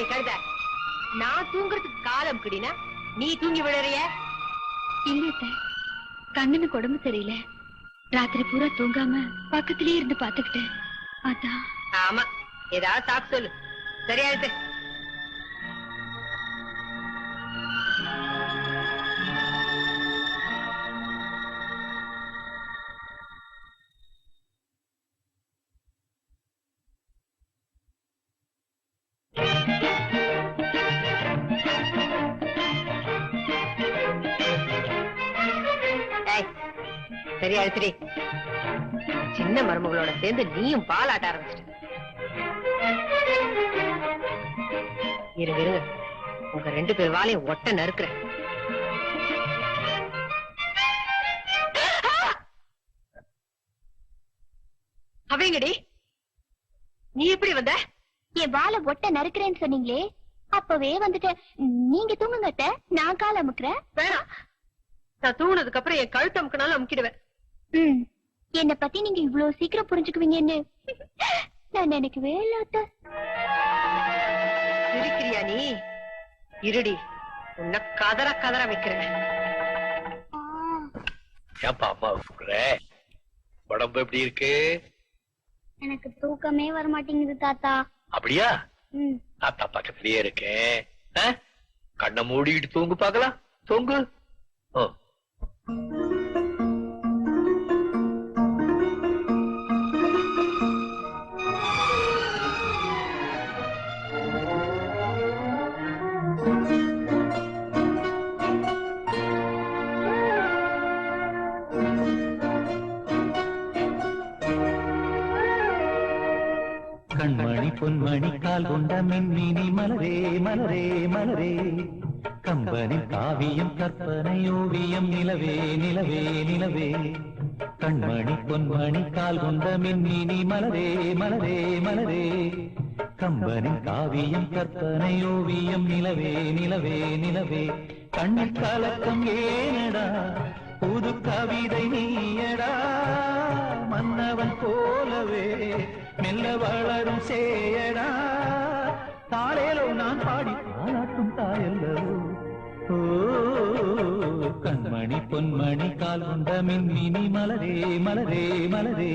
என்னை கழுத. நான் தூங்குறதுக்கு காலம் கிடினா நீ தூங்கி விழறிய? இல்ல கண்ணனுக்கு உடம்பு சரியில்லை. ராத்திரி பூரா தூங்காம பக்கத்திலேயே இருந்து பாத்துக்கிட்டேன் அதான். ஆமா. ஏதாவது சாக்கு சொல்லு. சரியா சரியா எடுத்துடி சின்ன மருமகளோட சேர்ந்து நீயும் பாலாட்ட ஆரம்பிச்சிட்ட இருங்க இருங்க உங்க ரெண்டு பேர் வாளையும் ஒட்ட நறுக்குறேன் அவங்கடி நீ எப்படி வந்த? என் வாழை ஒட்ட நறுக்கிறேன்னு சொன்னீங்களே அப்பவே வந்துட்டேன் நீங்க தூங்குங்க அத்தை. நான் கால் அமுக்குறேன். வேணாம். நான் தூங்குனதுக்கு அப்புறம் என் கழுத்து அமுக்கினாலும் அமுக்கிடுவேன். என்ன பத்தி நீங்க இவ்வளவு சீக்கிரம் புரிஞ்சுக்குவீங்கன்னு நான் நினைக்கவே இல்ல அத்தை. இருக்கிறியா நீ? இருடி. உன்னை கதற கதற வைக்கிறேன். ஏப்பா அம்மா கூப்பிடுற? உடம்பு எப்படி இருக்கு? எனக்கு தூக்கமே வர மாட்டேங்குது தாத்தா. அப்படியா? ம். தாத்தா பக்கத்திலேயே இருக்கேன்? கண்ணை மூடிக்கிட்டு தூங்கு பார்க்கலாம். தூங்கு. ஓ. கண்மணி பொன்மணி கால் கொண்ட மின்மினி. மலரே மலரே மலரே. கம்பனி காவியம் கற்பனை ஓவியம். நிலவே நிலவே நிலவே. கண்மணி பொன்மணி கால் கொண்ட மின்மினி. மலரே மலரே மலரே. கம்பனி காவியம் கற்பனை ஓவியம். நிலவே நிலவே நிலவே. கண்ணில் கலக்கம் ஏனடா? புது கவிதை நீயடா? மன்னவன் போலவே. மெல்ல வளரும் சேயடா. தாளேலோ நான் பாடி தாளாட்டும் தாயல்லவோ கண்மணி பொன்மணி கால் கொண்ட மின்மினி மலரே மலரே மலரே.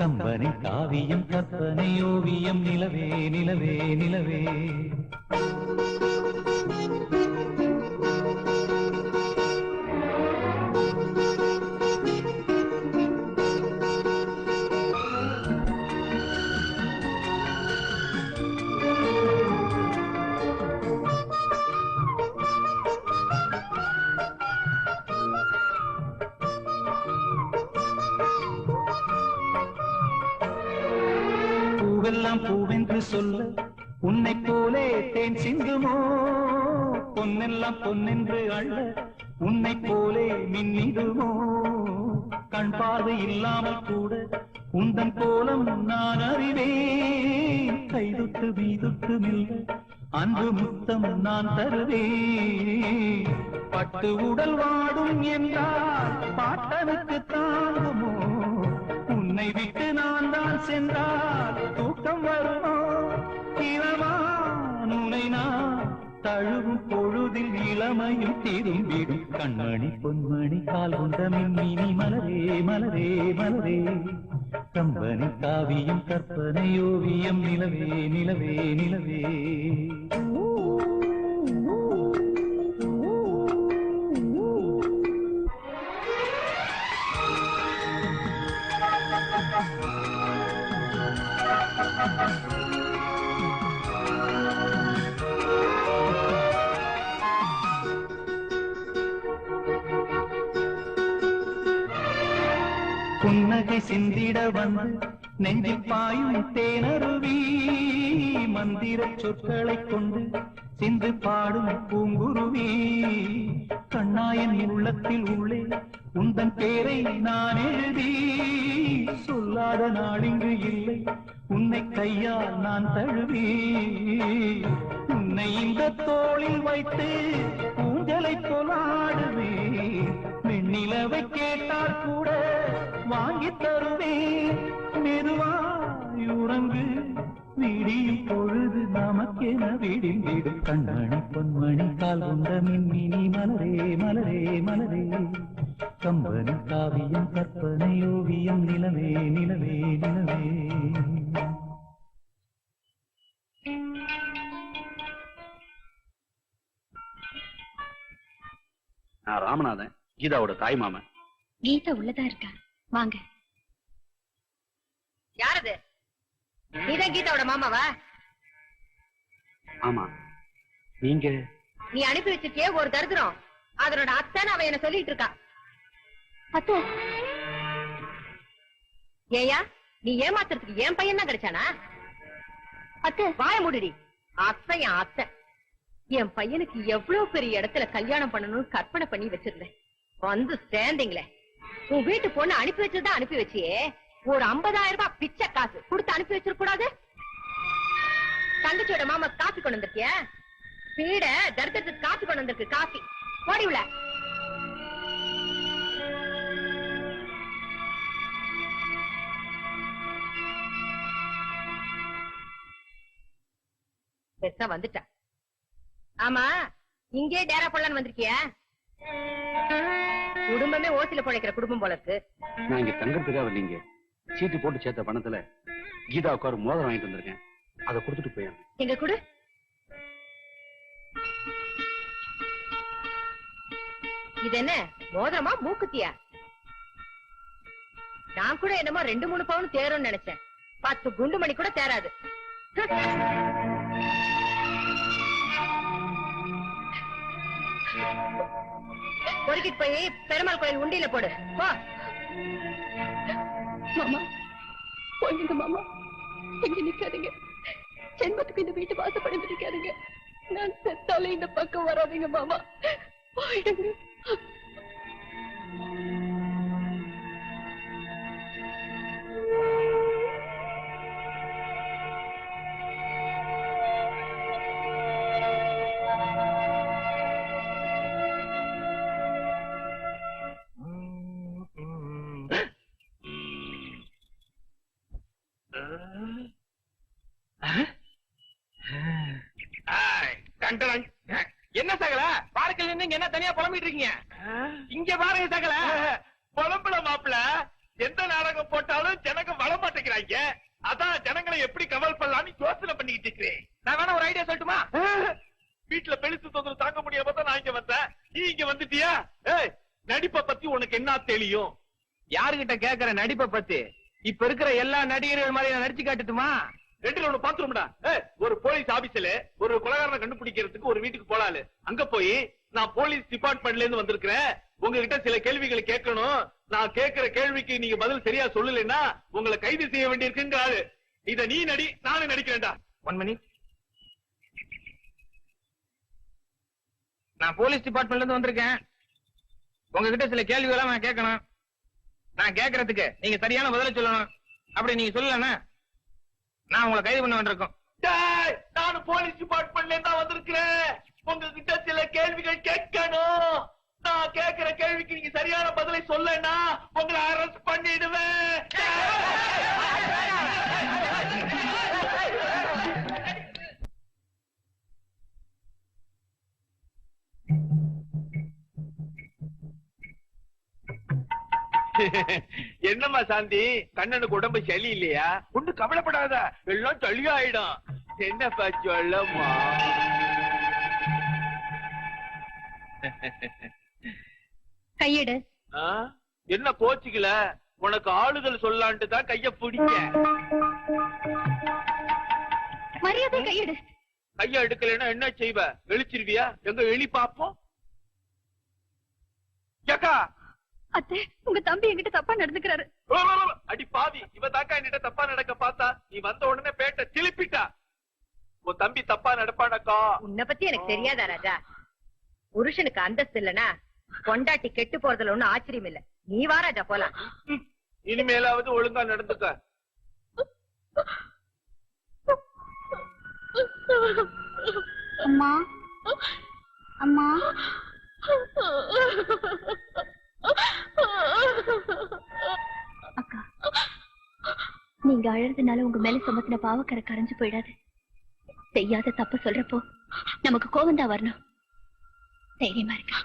கம்பனை காவியம் கற்பனை ஓவியம் நிலவே நிலவே நிலவே. பூவெல்லாம் பூவென்று சொல்ல உன்னை போலே தேன் சிந்துமோ? பொன்னெல்லாம் பொன்னென்று அள்ள உன்னை போலே மின்னிடுமோ? கண் பார்வை இல்லாமல் கூட உந்தன் கோலம் நான் அறிவேன். கைதுட்டு மீதொட்டு நில்ல அன்பு முத்தம் நான் தருவேன். பட்டு உடல் வாடும் என்றால் பாட்டனுக்கு தாங்குமோ? உன்னை விட்டு நான் தான் சென்றால் இளமா உன்னை நான் தழுவும் பொழுதில் இளமையும் திரும்பிடும். கண்மணி பொன்மணி கால் கொண்ட மின்மினி மலரே மலரே மலரே. கம்பனி காவியம் கற்பனை ஓவியம் நிலவே நிலவே நிலவே. Thank you. புன்னகை சிந்திட வந்து நெஞ்சில் பாயும் தேனருவி. மந்திர சொற்களை கொண்டு சிந்து பாடும் பூங்குருவி. கண்ணாயன் உள்ளத்தில் உள்ளே உந்தன் பேரை நான் எழுதி. சொல்லாத நாளிங்கு இல்லை உன்னை கையால் நான் தழுவி. உன்னை இந்த தோளில் வைத்து ஊஞ்சலை போலாடுவே வெண்ணிலவை கேட்டால் கூட வாங்கி தருவேன் மெது விடியும் பொழுது நமக்கென விடிந்திடும் கண்மணி பொன்மணி கால் கொண்ட மின்மினி மலரே மலரே மலரே. கம்பனி காவியம் கற்பனை ஓவியம் நிலவே நிலவே நிலவே. நான் ராமநாதன் கீதாவோட தாய் மாமன். கீதா உள்ளதா இருக்கா? வாங்க. யாரது? நீதான் கீதாவோட மாமாவா? ஆமா. நீங்க? நீ அனுப்பி வச்சிருக்கியே ஒரு தரித்திரம். அதனோட அத்தைன்னு அவன் என்ன சொல்லிட்டு இருக்கா. அத்தை. ஏயா நீ ஏமாத்துறதுக்கு என் பையன் தான் கிடைச்சானா? அத்தை. வாய மூடுடி. அத்தை என் அத்தை. என் பையனுக்கு எவ்வளவு பெரிய இடத்துல கல்யாணம் பண்ணணும்னு கற்பனை பண்ணி வச்சிருந்தேன். வந்து சேர்ந்தீங்களே. உன் வீட்டு பொண்ணு அனுப்பி வச்சதா அனுப்பி வச்சியே. ஒரு 50000 ரூபாய் பிச்சை காசு. கொடுத்து அனுப்பி வச்சிருக்க கூடாது தங்கச்சியோட மாமா காஃபி கொண்டு வந்திருக்கிய? பீட தரித்திரத்துக்கு காஃபி கொண்டு வந்திருக்கு காஃபி. போடி உள்ள. பெருசா வந்துட்டா. ஆமா இங்கே டேரா போடலான்னு வந்திருக்கிய? குடும்பமே ஓசில பொழைக்கிற குடும்பம் போல இருக்கு. நான் இங்க தங்கறதுக்காக வரலீங்க சீட்டு போட்டு சேர்த்த பணத்துல கீதாவுக்கு ஒரு மோதிரம் வாங்கிட்டு வந்திருக்கேன். அதை கொடுத்துட்டு போய் எங்க குடு. இது என்ன? மோதிரமா மூக்குத்தியா? நான் கூட என்னமோ ரெண்டு மூணு பவுன் தேரும்னு நினைச்சேன். பத்து குண்டு மணி கூட தேராது. பொறுக்கிட்டு போய் பெருமாள் கோயில் உண்டியில போடு. போ. மாமா போயிடுங்க மாமா. இங்க நிக்காதீங்க. ஜென்மத்துக்கு இந்த வீட்டு வாசப்படி நிக்காதீங்க நான் செத்தாலே இந்த பக்கம் வராதீங்க மாமா. போயிடுங்க. என்ன சகல? பார்க்கல இருந்து என்ன தனியா புலம்பிட்டு இருக்கீங்க? இங்க பாருங்க சகல. புலம்புல மாப்பிள எந்த நாடகம் போட்டாலும் ஜனங்க வள மாட்டேங்கிறாங்க. அதான் ஜனங்களை எப்படி கவல் பண்ணலாம்னு யோசனை பண்ணிக்கிட்டு இருக்கிறேன். நான் வேணா ஒரு ஐடியா சொல்லட்டுமா? வீட்டுல பெருசு தொந்தரவு தாங்க முடியாம தான் நான் இங்க வந்தேன். நீ இங்க வந்துட்டியா? ஏய் நடிப்பை பத்தி உனக்கு என்ன தெரியும்? யாருகிட்ட கேக்குற நடிப்பை பத்தி? இப்ப இருக்கிற எல்லா நடிகர்கள் மாதிரி நான் நடிச்சு காட்டுட்டுமா? ரெண்டுல ஒண்ணு பாத்துரும்டா ஒரு போலீஸ் ஆபீஸ்ல ஒரு கொலகாரனை கண்டுபிடிக்கிறதுக்கு ஒரு வீட்டுக்கு போலாலு அங்க போய் நான் போலீஸ் டிபார்ட்மெண்ட்ல இருந்து வந்திருக்கிறேன். உங்ககிட்ட சில கேள்விகளை கேட்கணும். நான் கேட்கிற கேள்விக்கு நீங்க பதில் சரியா சொல்லலைன்னா உங்களை கைது செய்ய வேண்டியிருக்குங்கிறாரு. இத நீ நடி நானும் நடிக்கிறேன்டா. ஒன் மணி நான் போலீஸ் டிபார்ட்மெண்ட்ல இருந்து வந்திருக்கேன். உங்ககிட்ட சில கேள்விகளை நான் கேட்கணும். நான் கேட்கறதுக்கு நீங்க சரியான பதில சொல்லணும். அப்படி நீங்க சொல்லலன்னா நான் உங்களை கைது பண்ண வேண்டியிருக்கோம் நானும் போலீஸ் டிபார்ட்மெண்ட்ல இருந்தா வந்திருக்கிறேன் உங்ககிட்ட சில கேள்விகள் கேட்கணும் நான் கேட்கிற கேள்விக்கு நீங்க சரியான பதிலை சொல்லனா உங்களை அரெஸ்ட் பண்ணிடுவேன் என்னம்மா சாந்தி? கண்ணனுக்கு உடம்பு சளி இல்லையா ஒண்ணு கவலைப்படாத. எல்லாம் சளியாயிடும் என்னப்பா சொல்லம்மா? கையெடு? என்ன கோச்சிக்கல? உனக்கு ஆளுதல் சொல்லான்ட்டு தான் கைய பிடிக்க மரியாதை கையெடு. கைய எடுக்கலைன்னா என்ன செய்வ? வெளிச்சிருவியா? எங்க வெளி பாப்போம் அத்தை உங்க தம்பி என்கிட்ட தப்பா நடந்துக்கிறாரு. அடி பாவி இவ தாக்கா என்கிட்ட தப்பா நடக்க பார்த்தா நீ வந்த உடனே பேட்ட திருப்பிட்டா. உன் தம்பி தப்பா நடப்பானக்கா? உன்னை பத்தி எனக்கு தெரியாதா ராஜா? புருஷனுக்கு அந்தஸ்து இல்லனா பொண்டாட்டி கெட்டு போறதுல ஒண்ணும் ஆச்சரியம் இல்ல. நீ வா ராஜா போலாம். இனிமேலாவது ஒழுங்கா நடந்துக்க. அம்மா. அம்மா. அக்கா நீங்க அழறதுனால உங்க மேல சுமத்தின பாவக்கரை கரைஞ்சு போயிடாது. செய்யாத தப்பு சொல்றப்போ நமக்கு கோவம் தான் வரணும். தைரியமா இருக்கா